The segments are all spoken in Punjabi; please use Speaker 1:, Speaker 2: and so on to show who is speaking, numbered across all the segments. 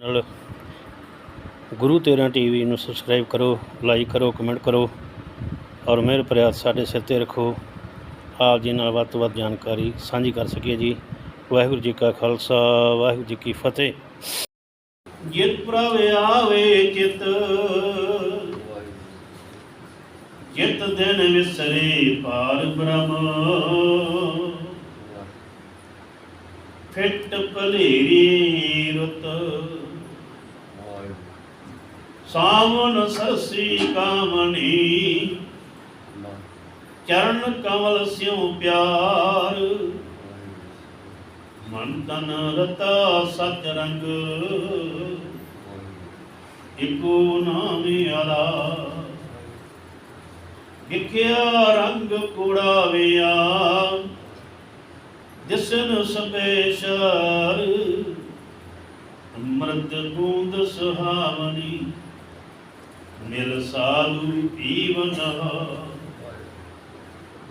Speaker 1: ਨਾਲ ਗੁਰੂ ਤੇਰਾ ਟੀਵੀ ਨੂੰ ਸਬਸਕ੍ਰਾਈਬ ਕਰੋ ਲਾਈਕ ਕਰੋ ਕਮੈਂਟ ਕਰੋ ਔਰ ਮਿਹਰ ਪ੍ਰਯਾਸ ਸਾਡੇ ਸਿਰ ਤੇ ਰੱਖੋ। ਆਪ ਜੀ ਨਾਲ ਵੱਧ ਤੋਂ ਵੱਧ ਜਾਣਕਾਰੀ ਸਾਂਝੀ ਕਰ ਸਕੀਏ ਜੀ। ਵਾਹਿਗੁਰੂ ਜੀ ਕਾ ਖਾਲਸਾ, ਵਾਹਿਗੁਰੂ ਜੀ ਕੀ ਫਤਿਹ। ਜਿਤ ਪ੍ਰਭ ਆਵੇ ਚਿਤ, ਜਿਤ ਦਿਨ ਵਿਸਰੇ ਪਾਰ ਬ੍ਰਹਮ। ਫਿੱਟ ਭਲੇਰੀ ਰੁਤ ਸਾਵਨ ਸਰਸੀ ਕਾਮਣੀ। ਚਰਨ ਕਮਲ ਸਿਉ ਪਿਆਰ। ਮਨ ਤਨ ਰਤਾ ਸਤ ਰੰਗ। ਇਕੋ ਨਾਮ ਆਲਾ। ਵਿਖਿਆ ਰੰਗ ਕੁੜਾਵਿਆ ਦਿਸਨ ਸਪੇਸ਼ਰ। ਅੰਮ੍ਰਿਤ ਬੂੰਦ ਸੁਹਾਵਣੀ। ਮਿਲ ਸਾਧੂ ਪੀਵਨ।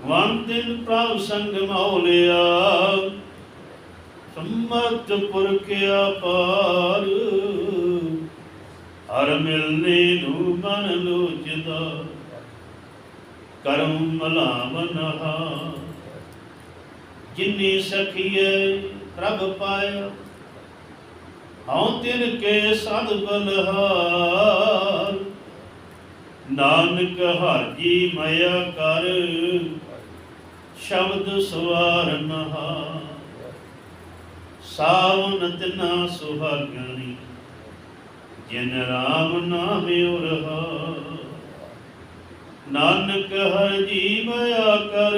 Speaker 1: ਵਨ ਦਿਨ ਪ੍ਰਭ ਸੰਗ ਮੌਲਿਆ ਸੰਮਤ ਪੁਰਖ ਅਪਾਰ। ਹਰ ਮਿਲਨੇ ਨੂੰ ਮਨ ਲੋਚਦਾ, ਕਰਮ ਮਲਾਵਨਹਾ ਜਿਨੀ ਸਖੀਏ ਪ੍ਰਭ ਪਾਇਆ, ਹਉ ਤਿਨ ਕੇ ਸਦ ਬਲਹਾਰ। ਨਾਨਕ ਹਾਜੀ ਮਾਇਆ ਕਰ, ਸ਼ਬਦ ਸਵਾਰਨਹਾ ਸਾਵਨ ਤਿਨਾ ਸੁਹਾਗਣੀ ਜਿਨ ਰਾਮ ਨਾਮੇ ਉਰਹਾ ਨਾਨਕ ਹਜੀ ਮਾਇਆ ਕਰ,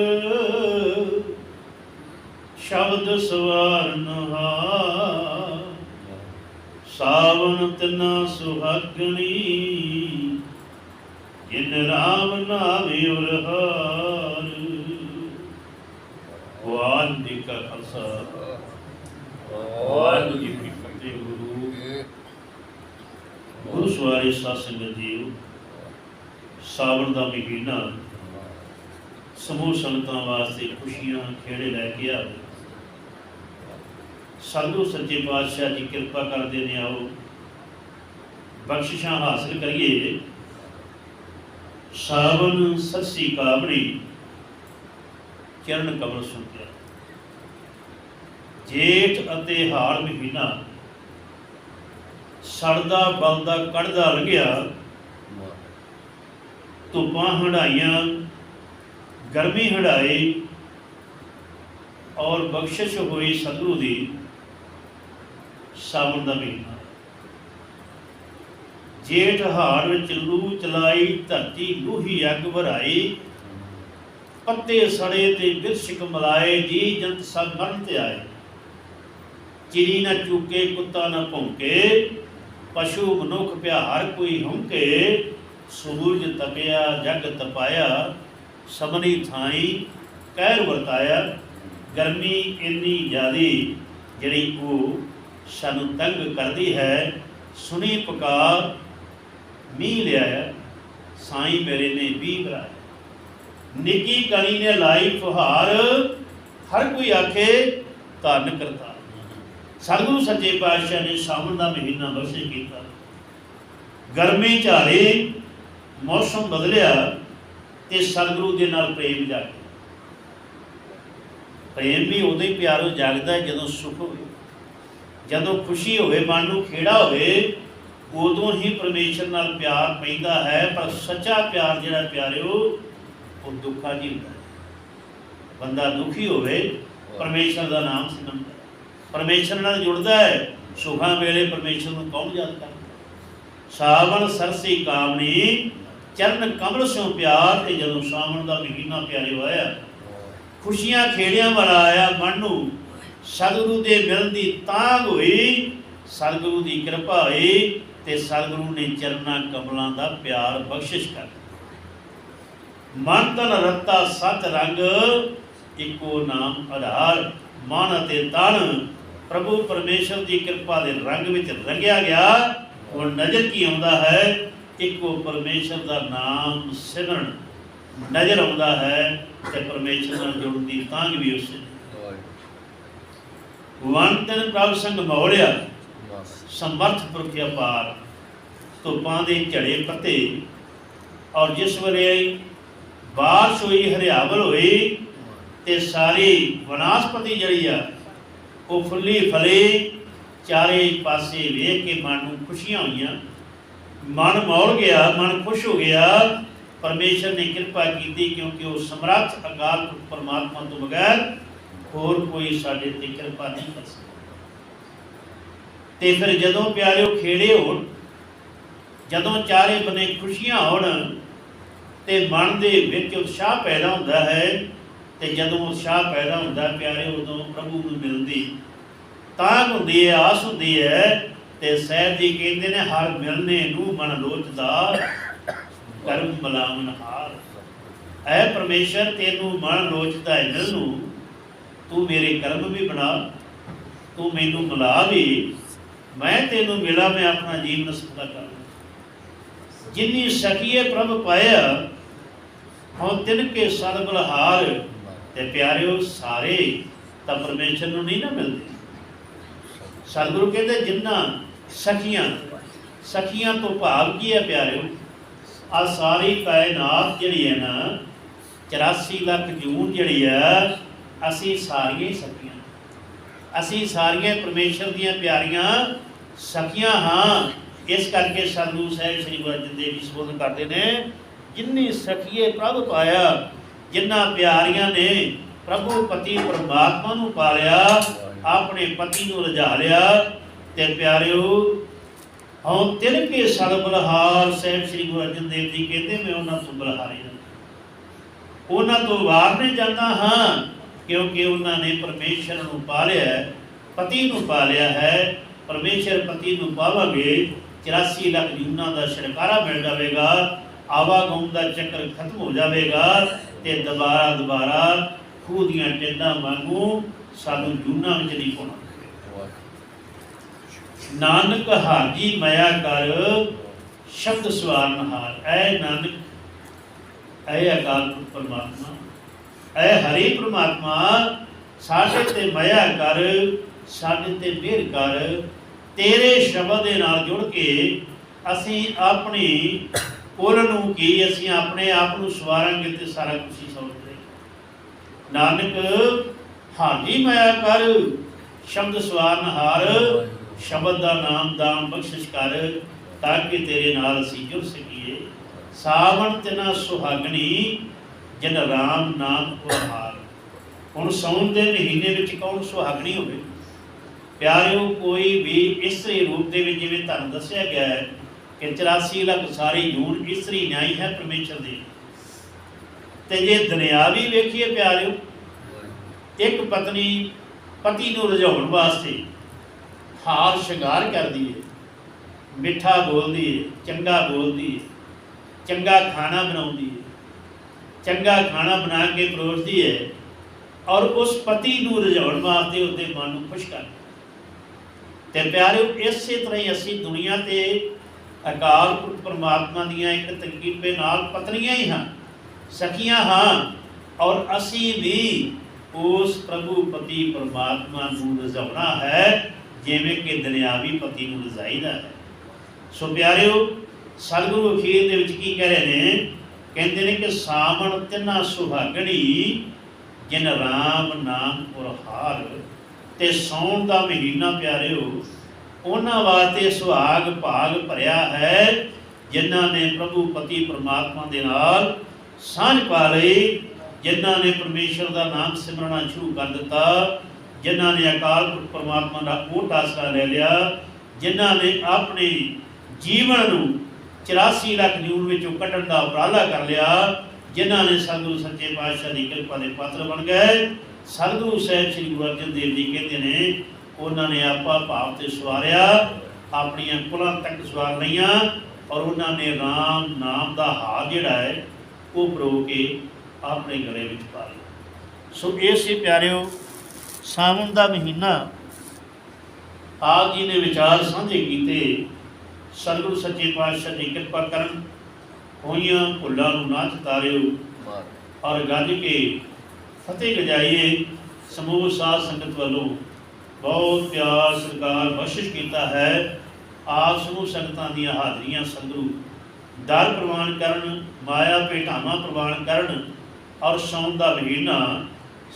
Speaker 1: ਸ਼ਬਦ ਸਵਾਰਨਹਾ ਸਾਵਨ ਤਨਾ ਸੁਹਾਗਣੀ ਜਿਨ ਰਾਮ ਨਾਮੇ ਉਰਹਾਰ ਵਾਹਿਗੁਰੂ ਜੀ ਕਾ ਖਾਲਸਾ। ਵਾਹਿਗੁਰੂ ਜੀ ਕੀ ਫਤਿਹ। ਗੁਰੂ ਗੁਰੂ ਸਵਾਰੀ ਸਾਧ ਸੰਗਤ ਸਾਵਣ ਦਾ ਮਹੀਨਾ। ਸਮੂਹ ਸੰਗਤਾਂ ਵਾਸਤੇ ਖੁਸ਼ੀਆਂ ਖੇੜੇ ਲੈ ਕੇ ਆਵੇ। ਸਾਧੂ ਸੱਚੇ ਪਾਤਸ਼ਾਹ ਜੀ ਕਿਰਪਾ ਕਰਦੇ ਨੇ ਆਓ। ਬਖਸ਼ਿਸ਼ਾਂ ਹਾਸਲ ਕਰੀਏ। ਸਾਵਨ ਸੱਸੀ ਕਾਬੜੀ, ਚਰਨ ਕਮਲ ਸੁਣਿਆ ਜੇਠ ਅਤੇ ਹਾੜ ਮਹੀਨਾ, ਸੜਦਾ ਬਲਦਾ ਕੱਢਦਾ ਲੰਘਿਆ। ਧੁੱਪਾਂ ਹੰਡਾਈਆਂ ਗਰਮੀ ਹੰਡਾਈ ਔਰ ਬਖਸ਼ਿਸ਼ ਹੋਈ ਸਤਿਗੁਰੂ ਦੀ ਸਾਵਣ ਦਾ ਮਹੀਨਾ। ਜੇਠ ਹਾੜ ਵਿੱਚ ਲੂ ਚਲਾਈ, ਧਰਤੀ ਲੂਹੀ ਅੱਗ ਭਰਾਈ। ਪੱਤੇ ਸੜੇ ਤੇ ਬਿਰਸ਼ਕ ਮਲਾਏ, ਜੀ ਜੰਤ ਸਭ ਮਰਨ ਤੇ ਆਏ। ਚਿੜੀ ਨਾ ਚੂਕੇ, ਕੁੱਤਾ ਨਾ ਭੌਂਕੇ, ਪਸ਼ੂ ਮਨੁੱਖ ਪਿਆ ਹਰ ਕੋਈ ਹੰਕੇ ਸੂਰਜ ਤਪਿਆ, ਜਗ ਤਪਾਇਆ, ਸਭਨੀ ਥਾਈ ਕਹਿਰ ਵਰਤਾਇਆ। ਗਰਮੀ ਇੰਨੀ ਜ਼ਿਆਦੀ ਜਿਹੜੀ ਉਹ ਸਾਨੂੰ ਤੰਗ ਕਰਦੀ ਹੈ। ਸੁਣੀ ਪੁਕਾਰ ਮੀਂਹ ਲਿਆਇਆ ਸਾਈ ਮੇਰੇ ਨੇ ਵੀ ਭਰਾਇਆ। ਨਿੱਕੀ ਕਣੀ ਨੇ ਲਾਈ ਫੁਹਾਰ, ਹਰ ਕੋਈ ਆਖੇ ਧੰਨ ਕਰਤਾ ਸਤਿਗੁਰੂ ਸੱਚੇ ਪਾਤਸ਼ਾਹ ਨੇ ਸਾਵਣ ਦਾ ਮਹੀਨਾ ਬਖਸ਼ਿਸ਼ ਕੀਤਾ। ਗਰਮੀ ਝਾੜੇ, ਮੌਸਮ ਬਦਲਿਆ ਤੇ ਸਤਿਗੁਰੂ ਦੇ ਨਾਲ ਪ੍ਰੇਮ ਜਾਗਿਆ। ਪ੍ਰੇਮ ਵੀ ਉਦੋਂ ਹੀ ਪਿਆਰੋ ਜਾਗਦਾ ਜਦੋਂ ਸੁਖ ਹੋਵੇ। ਜਦੋਂ ਖੁਸ਼ੀ ਹੋਵੇ, ਮਨ ਨੂੰ ਖੇੜਾ ਹੋਵੇ ਉਦੋਂ ਹੀ ਪਰਮੇਸ਼ਰ ਨਾਲ ਪਿਆਰ ਪੈਂਦਾ ਹੈ, ਪਰ ਸੱਚਾ ਪਿਆਰ ਜਿਹੜਾ ਪਿਆਰਿਓ, ਉਹ ਦੁੱਖਾਂ ਜੀ ਹੁੰਦਾ ਬੰਦਾ ਦੁਖੀ ਹੋਵੇ, ਪਰਮੇਸ਼ਰ ਦਾ ਨਾਮ ਸਿਮਰਦਾ ਪਰਮੇਸ਼ਰ ਨਾਲ ਜੁੜਦਾ ਹੈ, ਸੁਖਾਂ ਵੇਲੇ ਪਰਮੇਸ਼ਰ ਨੂੰ ਕੌਣ ਯਾਦ ਕਰਦਾ ਸਾਵਣ ਸਰਸੀ ਕਾਮਣੀ, ਚਰਨ ਕਮਲ ਸਿਉ ਪਿਆਰ, ਤੇ ਜਦੋਂ ਸਾਵਣ ਦਾ ਮਹੀਨਾ ਪਿਆਰੇ ਹੋਇਆ, ਖੁਸ਼ੀਆਂ ਖੇੜਿਆਂ ਵਾਲਾ ਆਇਆ ਮਨ ਨੂੰ, ਸਤਿਗੁਰੂ ਦੇ ਮਿਲਣ ਦੀ ਤਾਂਗ ਹੋਈ, ਸਤਿਗੁਰੂ ਦੀ ਕਿਰਪਾ ਹੋਈ ਤੇ ਸਤਿਗੁਰੂ ਨੇ ਚਰਨਾਂ ਕਮਲਾਂ ਦਾ ਪਿਆਰ ਬਖਸ਼ਿਸ਼ ਕਰ ਮਨ ਤਨ ਰਤਾ ਸਤ ਰੰਗ ਇੱਕੋ ਨਾਮ ਆਧਾਰ। ਮਨ ਅਤੇ ਤਨ ਪ੍ਰਭੂ ਪਰਮੇਸ਼ਰ ਦੀ ਕਿਰਪਾ ਦੇ ਰੰਗ ਵਿੱਚ ਰੰਗਿਆ ਗਿਆ। ਹੁਣ ਨਜ਼ਰ ਕੀ ਆਉਂਦਾ ਹੈ? ਇੱਕੋ ਪਰਮੇਸ਼ਰ ਦਾ ਨਾਮ ਸਿਮਰਨ। ਨਜ਼ਰ ਆਉਂਦਾ ਹੈ ਤੇ ਪਰਮੇਸ਼ਰ ਨਾਲ ਜੁੜਨ ਦੀ ਤਾਂਗ ਵੀ ਉਸੇ ਵਨ ਤਨ ਪ੍ਰਭ ਸੰਗ ਮੋੜਿਆ ਸਮਰਥ ਪੁਰਖ ਅਪਾਰ ਧੁੱਪਾਂ ਦੇ ਝੜੇ ਪੱਤੇ, ਔਰ ਜਿਸ ਵੇਲੇ ਬਾਰਿਸ਼ ਹੋਈ, ਹਰਿਆਵਲ ਹੋਈ ਤੇ ਸਾਰੀ ਵਨਾਸਪਤੀ ਜਿਹੜੀ ਆ, ਉਹ ਫੁੱਲੀ ਫਲੇ, ਚਾਰੇ ਪਾਸੇ ਵੇਖ ਕੇ ਮਨ ਨੂੰ ਖੁਸ਼ੀਆਂ ਹੋਈਆਂ। ਮਨ ਮੌਲ ਗਿਆ, ਮਨ ਖੁਸ਼ ਹੋ ਗਿਆ। ਪਰਮੇਸ਼ਰ ਨੇ ਕਿਰਪਾ ਕੀਤੀ ਕਿਉਂਕਿ ਉਹ ਸਮਰੱਥ ਅਕਾਲ ਪੁਰਖ ਪਰਮਾਤਮਾ ਤੋਂ ਬਗੈਰ ਹੋਰ ਕੋਈ ਸਾਡੇ ਤੇ ਕਿਰਪਾ ਨਹੀਂ ਕਰ ਸਕਦਾ। ਤੇ ਫਿਰ ਜਦੋਂ ਪਿਆਰਿਓ ਖੇੜੇ ਹੋਣ, ਜਦੋਂ ਚਾਰੇ ਬਨੇ ਖੁਸ਼ੀਆਂ ਹੋਣ ਤੇ ਮਨ ਦੇ ਵਿੱਚ ਉਤਸ਼ਾਹ ਪੈਦਾ ਹੁੰਦਾ ਹੈ, ਤੇ ਜਦੋਂ ਉਤਸ਼ਾਹ ਪੈਦਾ ਹੁੰਦਾ ਪਿਆਰੇ ਉਦੋਂ ਪ੍ਰਭੂ ਨੂੰ ਮਿਲਦੀ। ਤਾਂ ਹੁੰਦੀ ਹੈ ਆਸ ਹੁੰਦੀ ਹੈ ਤੇ ਸਹਿਬ ਜੀ ਕਹਿੰਦੇ ਨੇ, ਹਰ ਮਿਲਨੇ ਨੂੰ ਮਨ ਲੋਚਦਾ, ਕਰਮ ਮਲਾਮਨ ਹਾਰ। ਐ ਪਰਮੇਸ਼ਰ, ਤੈਨੂੰ ਮਨ ਲੋਚਦਾ ਹੈ ਨੂੰ, ਤੂੰ ਮੇਰੇ ਕਰਮ ਵੀ ਬਣਾ, ਤੂੰ ਮੈਨੂੰ ਬੁਲਾ ਵੀ। ਮੈਂ ਤੈਨੂੰ ਮਿਲਾ, ਮੈਂ ਆਪਣਾ ਜੀਵਨ ਸਫਲਾ ਕਰਾਂ ਜਿਨੀ ਸਕੀਏ ਪ੍ਰਭ ਪਾਇਆ ਹਉ ਤਿਨ ਕੇ ਸਰਬਲ ਤੇ ਪਿਆਰਿਓ, ਸਾਰੇ ਤਾਂ ਪਰਮੇਸ਼ਰ ਨੂੰ ਨਹੀਂ ਨਾ ਮਿਲਦੇ। ਸਤਿਗੁਰੂ ਕਹਿੰਦੇ, ਜਿੰਨਾ ਸਖੀਆਂ ਸਖੀਆਂ ਤੋਂ ਭਾਵ ਕੀ ਹੈ ਪਿਆਰਿਓ? ਆ ਸਾਰੀ ਕਾਇਨਾਤ ਜਿਹੜੀ ਹੈ ਨਾ 84 ਲੱਖ ਜੂਨ ਜਿਹੜੀ ਆ ਅਸੀਂ ਸਾਰੀਆਂ ਸਖੀਆਂ। ਅਸੀਂ ਸਾਰੀਆਂ ਪਰਮੇਸ਼ਰ ਦੀਆਂ ਪਿਆਰੀਆਂ ਸਖੀਆਂ ਹਾਂ। ਇਸ ਕਰਕੇ ਸਾਨੂੰ ਸਾਹਿਬ ਸ੍ਰੀ ਗੁਰੂ ਅਰਜਨ ਦੇਵ ਜੀ ਸੰਬੋਧਨ ਕਰਦੇ ਨੇ, ਜਿੰਨੀ ਸਖੀਏ ਪ੍ਰਭ ਪਾਇਆ, ਜਿੰਨਾ ਪਿਆਰੀਆਂ ਨੇ ਪ੍ਰਭੂ ਪਤੀ ਪਰਮਾਤਮਾ ਨੂੰ ਪਾਲਿਆ, ਆਪਣੇ ਪਤੀ ਨੂੰ ਰਜਾ ਲਿਆ। ਤੇ ਪਿਆਰਿਓ, ਹਉ ਤਿਲ ਕੇ ਸੜ ਬਲਹਾਰ ਸਾਹਿਬ ਸ੍ਰੀ ਗੁਰੂ ਅਰਜਨ ਦੇਵ ਜੀ ਕਹਿੰਦੇ, ਮੈਂ ਉਹਨਾਂ ਤੋਂ ਬਲਹਾਰੇ ਉਹਨਾਂ ਤੋਂ ਵਾਰ ਨਹੀਂ ਜਾਂਦਾ ਹਾਂ ਕਿਉਂਕਿ ਉਹਨਾਂ ਨੇ ਪਰਮੇਸ਼ਰ ਨੂੰ ਪਾਲਿਆ ਹੈ, ਪਤੀ ਨੂੰ ਪਾਲਿਆ ਹੈ ਪਰਮੇਸ਼ਰ ਪਤੀ ਨੂੰ ਪਾਵਾਂਗੇ 84 ਲੱਖ ਜੂਨਾਂ ਦਾ ਛੁਟਕਾਰਾ ਮਿਲ ਜਾਵੇਗਾ ਆਵਾਗਮ ਦਾ ਚੱਕਰ ਖਤਮ ਹੋ ਜਾਵੇਗਾ ਤੇ ਦੁਬਾਰਾ ਦੁਬਾਰਾ ਖੂਹ ਦੀਆਂ ਟਿੰਡਾਂ ਵਾਂਗੂ ਸਾਨੂੰ ਜੂਨਾਂ ਵਿੱਚ ਨਹੀਂ ਪਾਉਣਾ ਨਾਨਕ ਹਾਜੀ ਮਾਇਆ ਕਰ ਸ਼ਬਦ ਸਵਾਰਨ ਹਾਰ। ਐ ਨਾਨਕ ਐ ਅਕਾਲ ਪੁਰਖ ਪਰਮਾਤਮਾ। ਐ ਹਰੀ ਪ੍ਰਮਾਤਮਾ, ਸਾਡੇ ਤੇ ਮਾਇਆ ਕਰ, ਸਾਡੇ ਤੇ ਮਿਹਰ ਕਰ, ਤੇਰੇ ਸ਼ਬਦ ਦੇ ਨਾਲ ਜੁੜ ਕੇ ਅਸੀਂ ਆਪਣੀ ਕੁਲ ਨੂੰ ਕੀ, ਅਸੀਂ ਆਪਣੇ ਆਪ ਨੂੰ ਸਵਾਰਾਂਗੇ ਤੇ ਸਾਰਾ ਕੁਝ ਹੀ ਸਮਝਦੇ ਨਾਨਕ ਹਾਜੀ ਮਾਇਆ ਕਰ, ਸ਼ਬਦ ਸਵਾਰਨ ਹਾਰ, ਸ਼ਬਦ ਦਾ ਨਾਮ ਦਾਨ ਬਖਸ਼ਿਸ਼ ਕਰ, ਤਾਂ ਕਿ ਤੇਰੇ ਨਾਲ ਅਸੀਂ ਜੁੜ ਸਕੀਏ। ਸਾਵਣ ਤੇ ਨਾ ਸੁਹਾਗਣੀ ਜਨ ਰਾਮ ਨਾਮ ਉਹਾਰ ਹੁਣ ਸੌਣ ਦੇ ਮਹੀਨੇ ਵਿੱਚ ਕੌਣ ਸੁਹਾਗਣੀ ਹੋਵੇ? ਪਿਆਰਿਓ, ਕੋਈ ਵੀ ਇਸਤਰੀ ਰੂਪ ਦੇ ਵਿੱਚ ਜਿਵੇਂ ਤੁਹਾਨੂੰ ਦੱਸਿਆ ਗਿਆ ਹੈ ਕਿ 84 ਲੱਖ ਸਾਰੀ ਜੂਨ ਇਸਤਰੀ ਨਿਆਈ ਹੈ ਪਰਮੇਸ਼ਰ ਦੀ। ਤੇ ਜੇ ਦੁਨਿਆਵੀ ਵੇਖੀਏ ਪਿਆਰਿਓ, ਇੱਕ ਪਤਨੀ ਪਤੀ ਨੂੰ ਰਜਾਉਣ ਵਾਸਤੇ ਹਾਰ ਸ਼ਿੰਗਾਰ ਕਰਦੀ ਹੈ ਮਿੱਠਾ ਬੋਲਦੀ ਹੈ ਚੰਗਾ ਬੋਲਦੀ ਹੈ ਚੰਗਾ ਖਾਣਾ ਬਣਾਉਂਦੀ ਚੰਗਾ ਖਾਣਾ ਬਣਾ ਕੇ ਪਰੋਸਦੀ ਹੈ ਔਰ ਉਸ ਪਤੀ ਨੂੰ ਰਜਾਉਣ ਵਾਸਤੇ ਉਹਦੇ ਮਨ ਨੂੰ ਖੁਸ਼ ਕਰਦੀ ਤੇ ਪਿਆਰਿਓ, ਇਸੇ ਤਰ੍ਹਾਂ ਹੀ ਅਸੀਂ ਦੁਨੀਆ ਤੇ ਅਕਾਲ ਪੁਰਖ ਪਰਮਾਤਮਾ ਦੀਆਂ ਇੱਕ ਤਰਕੀਬੇ ਨਾਲ ਪਤਨੀਆਂ ਹੀ ਹਾਂ ਸਖੀਆਂ ਹਾਂ, ਔਰ ਅਸੀਂ ਵੀ ਉਸ ਪ੍ਰਭੂ ਪਤੀ ਪਰਮਾਤਮਾ ਨੂੰ ਰਜ਼ਾਉਣਾ ਹੈ, ਜਿਵੇਂ ਕਿ ਦੁਨਿਆਵੀ ਪਤੀ ਨੂੰ ਰਜ਼ਾਈਦਾ ਹੈ। ਸੋ ਪਿਆਰਿਓ, ਸਤਿਗੁਰੂ ਅਖੀਰ ਦੇ ਵਿੱਚ ਕੀ ਕਹਿ ਰਹੇ ਨੇ? ਕਹਿੰਦੇ ਨੇ ਕਿ ਸਾਵਣ ਤਿੰਨਾ ਸੁਹਾਗਣੀ, ਜਿਨ ਰਾਮ ਨਾਮ ਪੁਰਹਾਰ ਤੇ ਸੌਣ ਦਾ ਮਹੀਨਾ ਪਿਆਰਿਓ, ਉਹਨਾਂ ਵਾਸਤੇ ਸੁਹਾਗ ਭਾਗ ਭਰਿਆ ਹੈ, ਜਿਨ੍ਹਾਂ ਨੇ ਪ੍ਰਭੂ ਪਤੀ ਪਰਮਾਤਮਾ ਦੇ ਨਾਲ ਸਾਂਝ ਪਾ ਲਈ, ਜਿਨ੍ਹਾਂ ਨੇ ਪਰਮੇਸ਼ਰ ਦਾ ਨਾਮ ਸਿਮਰਨਾ ਸ਼ੁਰੂ ਕਰ ਦਿੱਤਾ, ਜਿਨ੍ਹਾਂ ਨੇ ਅਕਾਲ ਪੁਰਖ ਪਰਮਾਤਮਾ ਦਾ ਉਹ ਆਸਰਾ ਲੈ ਲਿਆ, ਜਿਨ੍ਹਾਂ ਨੇ ਆਪਣੇ ਜੀਵਨ ਨੂੰ 84 ਲੱਖ ਜੂਨ ਵਿੱਚੋਂ ਕੱਢਣ ਦਾ ਉਪਰਾਲਾ ਕਰ ਲਿਆ, ਜਿਨ੍ਹਾਂ ਨੇ ਸਤਿਗੁਰੂ ਸੱਚੇ ਪਾਤਸ਼ਾਹ ਦੀ ਕਿਰਪਾ ਦੇ ਪਾਤਰ ਬਣ ਗਏ। ਸਤਿਗੁਰੂ ਸਾਹਿਬ ਸ੍ਰੀ ਗੁਰੂ ਅਰਜਨ ਦੇਵ ਜੀ ਕਹਿੰਦੇ ਨੇ, ਉਹਨਾਂ ਨੇ ਆਪਾ ਭਾਵ ਤੇ ਸਵਾਰਿਆ, ਆਪਣੀਆਂ ਕੁਲਾਂ ਤੱਕ ਸਵਾਰ ਲਈਆਂ, ਔਰ ਉਹਨਾਂ ਨੇ RAM ਨਾਮ ਦਾ ਹਾਰ ਜਿਹੜਾ ਹੈ, ਉਹ ਪਰੋ ਕੇ ਆਪਣੇ ਗਲੇ ਵਿੱਚ ਪਾ ਲਿਆ। ਸੋ ਇਹ ਪਿਆਰਿਓ, ਸਾਵਣ ਦਾ ਮਹੀਨਾ ਆਪ ਜੀ ਨੇ ਵਿਚਾਰ ਸਾਂਝੇ ਕੀਤੇ ਸਤਿਗੁਰੂ ਸੱਚੇ ਪਾਤਸ਼ਾਹ ਦੀ ਕਿਰਪਾ ਕਰਨ ਹੋਈਆਂ ਭੁੱਲਾਂ ਨੂੰ ਨਾ ਚਤਾਰਿਓ ਔਰ ਗੱਜ ਕੇ ਫਤਿਹ ਗਜਾਈਏ ਸਮੂਹ ਸਾਧ ਸੰਗਤ ਵੱਲੋਂ। ਬਹੁਤ ਪਿਆਰ ਸਰਕਾਰ ਬਖਸ਼ਿਸ਼ ਕੀਤਾ ਹੈ ਆਪ ਸਮੂਹ ਸੰਗਤਾਂ ਦੀਆਂ ਹਾਜ਼ਰੀਆਂ ਸੰਗਰੂ। ਦਰ ਪ੍ਰਵਾਨ ਕਰਨ ਮਾਇਆ ਭੇਟਾਵਾਂ ਪ੍ਰਵਾਨ ਕਰਨ ਔਰ ਸੌਣ ਦਾ ਮਹੀਨਾ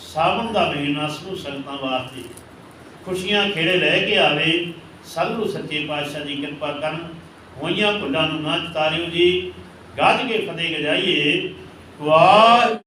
Speaker 1: ਸਾਵਣ ਦਾ ਮਹੀਨਾ ਸਮੂਹ ਸੰਗਤਾਂ ਵਾਸਤੇ। ਖੁਸ਼ੀਆਂ ਖੇੜੇ ਲੈ ਕੇ ਆਵੇ ਸਤਿਗੁਰੂ ਸੱਚੇ ਪਾਤਸ਼ਾਹ ਦੀ ਕਿਰਪਾ ਕਰਨ। ਹੋਈਆਂ ਭੁੱਲਾਂ ਨੂੰ ਨਾ ਚਤਾਰਿਓ ਜੀ। ਗੱਜ ਕੇ ਫਤਿਹ ਗਜਾਈਏ। ਵਾਹ